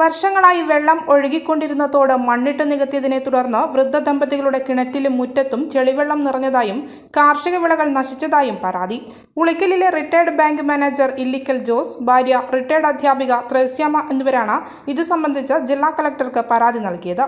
വർഷങ്ങളായി വെള്ളം ഒഴുകിക്കൊണ്ടിരുന്ന തോട് മണ്ണിട്ട് നികത്തിയതിനെ തുടർന്ന് വൃദ്ധ ദമ്പതികളുടെ കിണറ്റിലും മുറ്റത്തും ചെളിവെള്ളം നിറഞ്ഞതായും കാർഷിക വിളകൾ നശിച്ചതായും പരാതി. ഉളിക്കലിലെ retired bank manager Illikkal Jose ഭാര്യ റിട്ടയർഡ് അധ്യാപിക ത്രേസ്യാമ എന്നിവരാണ് ഇത് സംബന്ധിച്ച് ജില്ലാ കളക്ടർക്ക് പരാതി നൽകിയത്.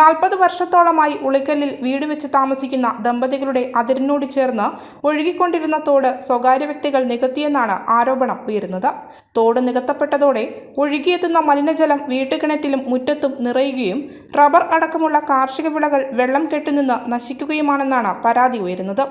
നാൽപ്പത് വർഷത്തോളമായി ഉളിക്കലിൽ വീട് വെച്ച് താമസിക്കുന്ന ദമ്പതികളുടെ അതിരിനോട് ചേർന്ന് ഒഴുകിക്കൊണ്ടിരുന്ന തോട് സ്വകാര്യ വ്യക്തികൾ നികത്തിയെന്നാണ് ആരോപണം ഉയരുന്നത്. തോട് നികത്തപ്പെട്ടതോടെ ഒഴുകിയെത്തുന്ന മലിനജലം വീട്ടുകിണറ്റിലും മുറ്റത്തും നിറയുകയും റബ്ബർ അടക്കമുള്ള കാർഷിക വിളകൾ വെള്ളം കെട്ടുനിന്ന് നശിക്കുകയുമാണെന്നാണ് പരാതി ഉയരുന്നത്.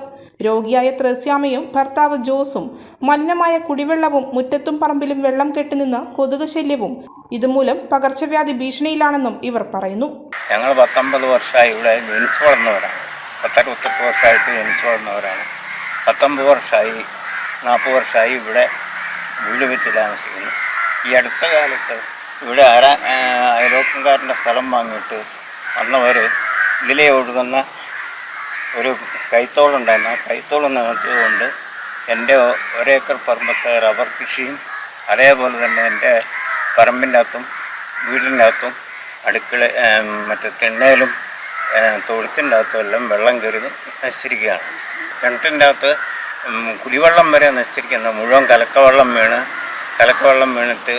രോഗിയായ ത്രസ്യാമയും ഭർത്താവ് ജോസും മലിനമായ കുടിവെള്ളവും മുറ്റത്തും പറമ്പിലും വെള്ളം കെട്ടുനിന്ന് കൊതുക് ശല്യവും ഇതുമൂലം പകർച്ചവ്യാധി ഭീഷണിയിലാണെന്നും ഇവർ പറയുന്നു. ഞങ്ങൾ പത്തൊമ്പത് വർഷമായി ഇവിടെ ജനിച്ചു വളർന്നവരാണ്. പത്തറുപത്തെട്ട് വർഷമായിട്ട് ജനിച്ചു വളർന്നവരാണ്. പത്തൊമ്പത് വർഷമായി നാൽപ്പത് വർഷമായി ഇവിടെ വീട് വെച്ച് താമസിക്കുന്നു. ഈ അടുത്ത കാലത്ത് ഇവിടെ ആരാ അയൽവക്കംകാരന്റെ സ്ഥലം വാങ്ങിയിട്ട് വന്നവർ ഇതിലെ ഒഴുകുന്ന ഒരു കൈത്തോളുണ്ടായിരുന്നു. ആ കൈത്തോൾ നികത്തിയതുകൊണ്ട് എന്റെ ഒരേക്കർ പറമ്പത്തെ റബ്ബർ കൃഷിയും അതേപോലെ തന്നെ എന്റെ പറമ്പിന്റെ അകത്തും വീടിന്റെ അകത്തും അടുക്കള മറ്റേ തിണ്ണയിലും തൊഴുത്തിന്റെ അകത്തും എല്ലാം വെള്ളം കയറി നശിച്ചിരിക്കുകയാണ്. കിണറ്റിന്റെ അകത്ത് കുടിവെള്ളം വരെ നശിച്ചിരിക്കുന്ന മുഴുവൻ കലക്കവെള്ളം വീണ് കലക്കവെള്ളം വീണിട്ട്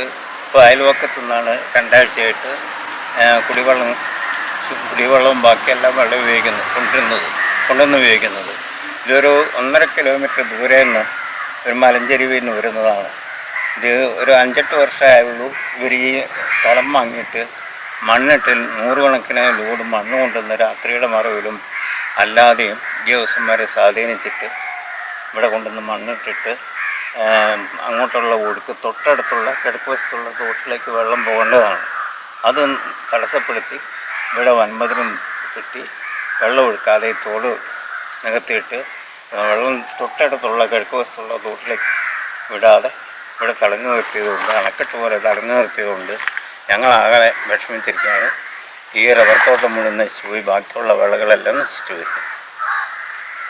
ഇപ്പോൾ അയൽവക്കത്തു നിന്നാണ് രണ്ടാഴ്ചയായിട്ട് കുടിവെള്ളം കുടിവെള്ളവും ബാക്കിയെല്ലാം വെള്ളം ഉപയോഗിക്കുന്നത് കൊണ്ടിരുന്നത് കൊണ്ടുവന്ന് ഉപയോഗിക്കുന്നത്. ഇതൊരു ഒന്നര കിലോമീറ്റർ ദൂരെ നിന്ന് ഒരു മലഞ്ചെരിവിൽ നിന്ന് വരുന്നതാണ്. ഇത് ഒരു അഞ്ചെട്ട് വർഷമായുള്ളൂ. ഇവർ ഈ സ്ഥലം വാങ്ങിയിട്ട് മണ്ണിട്ട് നൂറുകണക്കിന് ലോഡ് മണ്ണ് കൊണ്ടുവന്ന് രാത്രിയുടെ മറവിലും അല്ലാതെയും ഉദ്യോഗസ്ഥന്മാരെ സ്വാധീനിച്ചിട്ട് ഇവിടെ കൊണ്ടുവന്ന് മണ്ണിട്ടിട്ട് അങ്ങോട്ടുള്ള ഒഴുക്ക് തൊട്ടടുത്തുള്ള കിഴക്ക് വശത്തുള്ള തോട്ടിലേക്ക് വെള്ളം പോകേണ്ടതാണ്. അത് തടസ്സപ്പെടുത്തി ഇവിടെ വൻമതിലും കെട്ടി വെള്ളം ഒഴുക്കാതെ തോട് നികത്തിയിട്ട് വെള്ളം തൊട്ടടുത്തുള്ള കിഴക്ക് വശത്തുള്ള തോട്ടിലേക്ക് വിടാതെ ഇവിടെ തടഞ്ഞു നിർത്തിയതുകൊണ്ട് അണക്കെട്ട് പോലെ തടഞ്ഞു നിർത്തിയതുകൊണ്ട് ഞങ്ങളാകെ വിഷമിച്ചിരിക്കുകയാണ്. ഈ റബ്ബർ തോട്ടം മുഴുവൻ നശിച്ചു പോയി ബാക്കിയുള്ള വിളകളെല്ലാം നശിച്ചു പോയി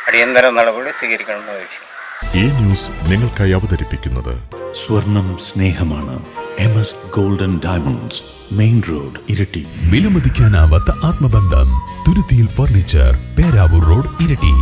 അടിയന്തര നടപടി സ്വീകരിക്കണമെന്ന് ആവശ്യം ഈ ന്യൂസ് നിങ്ങൾക്കായി അവതരിപ്പിക്കുന്നത് സ്വർണം സ്നേഹമാണ്. M S golden diamonds main road Iritty. വിലമതിക്കാനാവാത്ത ആത്മബന്ധം തുരുത്തിയിൽ ഫർണിച്ചർ പേരാവൂർ റോഡ് ഇരട്ടി.